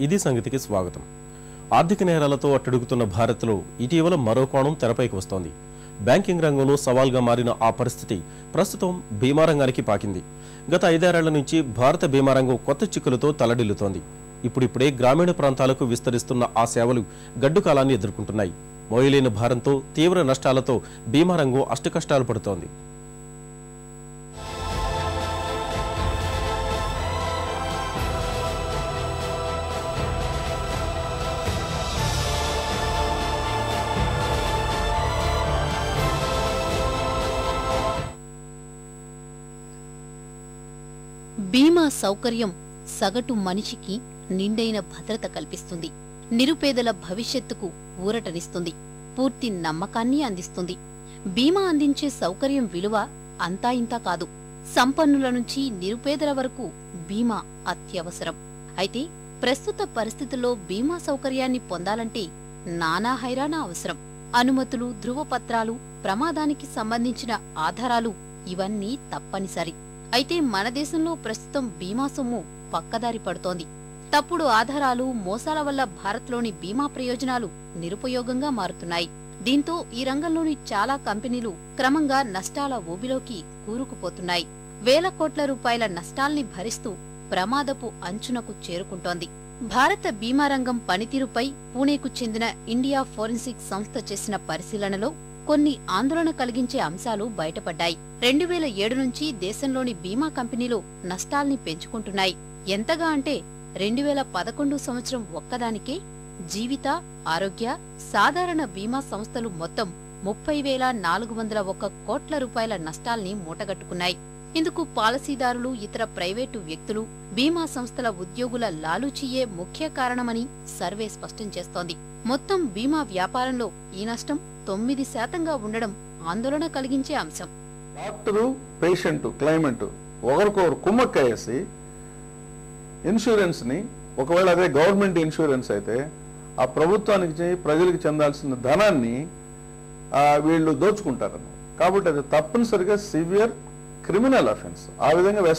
ఇది సంగతికి స్వాగతం. ఆర్థిక నేరాలతో అట్టడుగుతున్న భారత్లో ఇటీవల మరో కోణం తెరపైకి వస్తోంది. బ్యాంకింగ్ రంగంలో సవాల్గా మారిన ఆ పరిస్థితి ప్రస్తుతం బీమా రంగానికి పాకింది. గత ఐదారేళ్ళ నుంచి భారత బీమా రంగం కొత్త చిక్కులతో తలడిల్లుతోంది. ఇప్పుడిప్పుడే గ్రామీణ ప్రాంతాలకు విస్తరిస్తున్న ఆ సేవలు గడ్డు కాలాన్ని ఎదుర్కొంటున్నాయి. మోయలేని భారంతో తీవ్ర నష్టాలతో బీమా రంగం అష్టకష్టాలు పడుతోంది. బీమా సౌకర్యం సగటు మనిషికి నిండైన భద్రత కల్పిస్తుంది. నిరుపేదల భవిష్యత్తుకు ఊరటనిస్తుంది. పూర్తి నమ్మకాన్ని అందిస్తుంది. బీమా అందించే సౌకర్యం విలువ అంతా ఇంతా కాదు. సంపన్నుల నుంచి నిరుపేదల వరకు బీమా అత్యవసరం. అయితే ప్రస్తుత పరిస్థితుల్లో బీమా సౌకర్యాన్ని పొందాలంటే నానా హైరాణ అవసరం. అనుమతులు ధృవపత్రాలు ప్రమాదానికి సంబంధించిన ఆధారాలు ఇవన్నీ తప్పనిసరి. అయితే మన దేశంలో ప్రస్తుతం బీమా సొమ్ము పక్కదారి పడుతోంది. తప్పుడు ఆధారాలు మోసాల వల్ల భారత్లోని బీమా ప్రయోజనాలు నిరుపయోగంగా మారుతున్నాయి. దీంతో ఈ రంగంలోని చాలా కంపెనీలు క్రమంగా నష్టాల ఊబిలోకి కూరుకుపోతున్నాయి. వేల కోట్ల రూపాయల నష్టాల్ని భరిస్తూ ప్రమాదపు అంచునకు చేరుకుంటోంది. భారత బీమా రంగం పనితీరుపై పూణేకు చెందిన ఇండియా ఫోరెన్సిక్ సంస్థ చేసిన పరిశీలనలో కొన్ని ఆందోళన కలిగించే అంశాలు బయటపడ్డాయి. రెండు వేల ఏడు నుంచి దేశంలోని బీమా కంపెనీలు నష్టాల్ని పెంచుకుంటున్నాయి. ఎంతగా అంటే రెండు వేల పదకొండు సంవత్సరం ఒక్కదానికే జీవిత ఆరోగ్య సాధారణ బీమా సంస్థలు మొత్తం ముప్పై వేల నాలుగు వందల ఒక్క కోట్ల రూపాయల నష్టాల్ని మూటగట్టుకున్నాయి. ఇందుకు పాలసీదారులు ఇతర ప్రైవేటు వ్యక్తులు బీమా సంస్థల ఉద్యోగుల లాలూచీయే ముఖ్య కారణమని సర్వే స్పష్టం చేస్తోంది. మొత్తం బీమా వ్యాపారంలో ఈ నష్టం తొమ్మిది శాతంగా ఉండడం ఆందోళన కలిగించే అంశం. డాక్టరు పేషెంట్ క్లైమెంట్ ఒకరికొకరు ఇన్సూరెన్స్ ఇన్సూరెన్స్ని ఒకవేళ అదే గవర్నమెంట్ ఇన్సూరెన్స్ అయితే ఆ ప్రభుత్వానికి ప్రజలకు చెందాల్సిన ధనాన్ని వీళ్ళు దోచుకుంటారు కాబట్టి అది తప్పనిసరిగా సివియర్ క్రిమినల్ అఫెన్స్ ఆ విధంగా